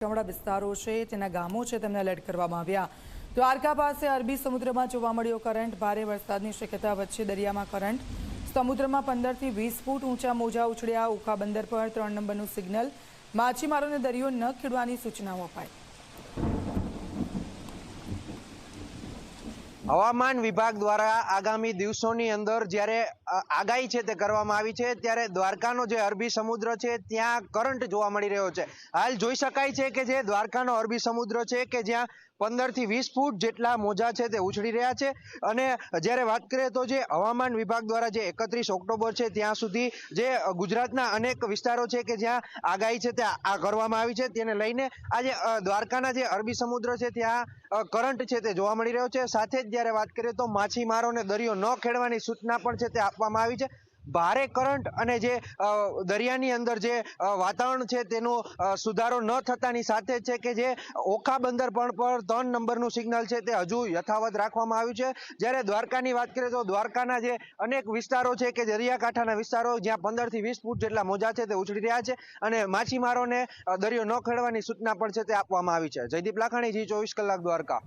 ગામડા વિસ્તારો છે, તેના ગામો છે, તેમને એલર્ટ કરવામાં આવ્યા. દ્વારકા પાસે અરબી સમુદ્રમાં જોવા મળ્યો કરંટ ભારે વરસાદની શક્યતા વચ્ચે દરિયામાં કરંટ સમુદ્રમાં પંદરથી વીસ ફૂટ ઊંચા મોજા ઉછળ્યા. ઉખા બંદર પર ત્રણ નંબરનું સિગ્નલ માછીમારોને દરિયો ન ખેડવાની સૂચનાઓ અપાઈ. હવામાન વિભાગ દ્વારા આગામી દિવસોની અંદર જ્યારે આગાહી છે તે કરવામાં આવી છે, ત્યારે દ્વારકાનો જે અરબી સમુદ્ર છે, ત્યાં કરંટ જોવા મળી રહ્યો છે. હાલ જોઈ શકાય છે કે જે દ્વારકાનો અરબી સમુદ્ર છે કે જ્યાં પંદરથી વીસ ફૂટ જેટલા મોજા છે તે ઉછળી રહ્યા છે. અને જ્યારે વાત કરીએ તો જે હવામાન વિભાગ દ્વારા જે એકત્રીસ ઓક્ટોબર છે, ત્યાં સુધી જે ગુજરાતના અનેક વિસ્તારો છે કે જ્યાં આગાહી છે તે આ આ કરવામાં આવી છે. તેને લઈને આજે દ્વારકાના જે અરબી સમુદ્ર છે, ત્યાં કરંટ છે તે જોવા મળી રહ્યો છે. સાથે જ જ્યારે વાત કરીએ તો માછીમારોને દરિયો ન ખેડવાની સૂચના પણ છે તે આપવામાં આવી છે. ભારે કરંટ અને જે દરિયાની અંદર જે વાતાવરણ છે તેનો સુધારો ન થતાની સાથે છે કે જે, ઓખા બંદર પણ પર ત્રણ નંબરનું સિગ્નલ છે તે હજુ યથાવત રાખવામાં આવ્યું છે. જ્યારે દ્વારકાની વાત કરીએ તો દ્વારકાના જે અનેક વિસ્તારો છે કે દરિયાકાંઠાના વિસ્તારો જ્યાં પંદરથી વીસ ફૂટ જેટલા મોજા છે તે ઉછળી રહ્યા છે અને માછીમારોને દરિયો ન ખેડવાની સૂચના પણ છે તે આપવામાં આવી છે. જયદીપ લાખાણી, જી ચોવીસ કલાક દ્વારકા.